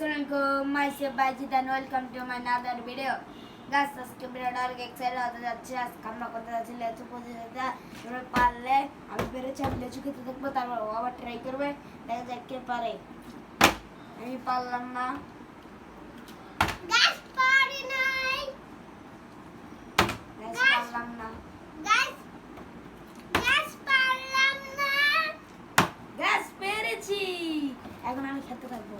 আসসালামাইকুম myself Bayazid and welcome to my another video গাছ আজকে ভিডিওটা অনেক এক্সাইটেড হতে যাচ্ছে আজকে আমরা করতে যাচ্ছি লেচু প্রতিযোগিতা এবার পারলে আমি বেরোচ্ছি আমি লেচু খেতে দেখব তারপর ও আবার ট্রাই করবে দেখা যাক কে পারে আমি পারলাম না। পারলাম না পেরেছি এখন আমি খেতে থাকব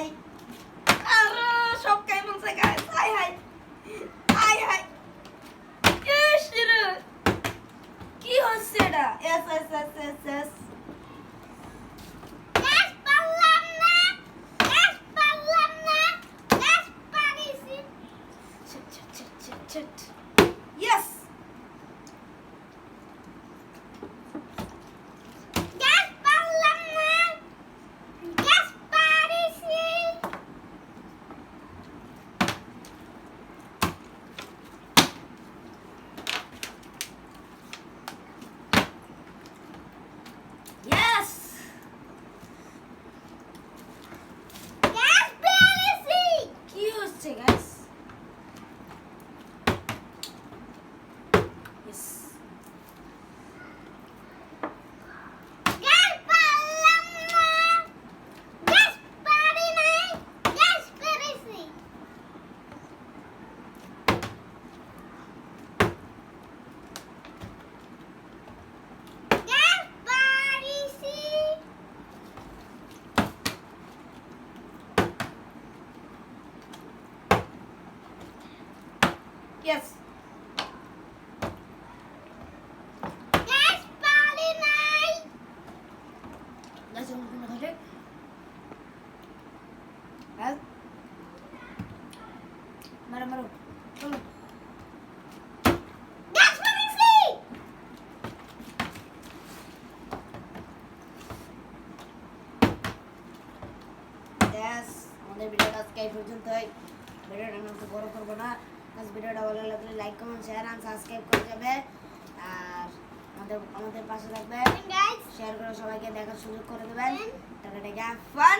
ভাই আরে সব খাই বলছে guys hi hi. Hi hi. ইস কি হচ্ছে এটা? এস এস এস এস এস গাছ পারলাম না গাছ পারলাম না গাছ পারিছি Chit, chit, chit, chit, chit. Yes! গাছ পারলাম না গাছ পারিছি Yes! গাছ পেরেছি কি হচ্ছে গাইস Yes. গাছ পারলাম না গাছ পারি নাই গাছ পেরেছি গাছ পারিছি Yes. গাছ পারি নাই Guys, ang mga kasi. Well. Maro, maro. Tulo. গাছ পেরেছি Yes. আমাদের ভিডিওটা আজকে এই পর্যন্তই। ভিডিওটা আমি বড় করব না। আজ ভিডিওটা ভালো লাগলে লাইক কমেন্ট শেয়ার আর সাবস্ক্রাইব করে যাবে আর আমাদের আমাদের পাশে থাকবে শেয়ার করে সবাইকে দেখার সুযোগ করে দেবেন। Tata fun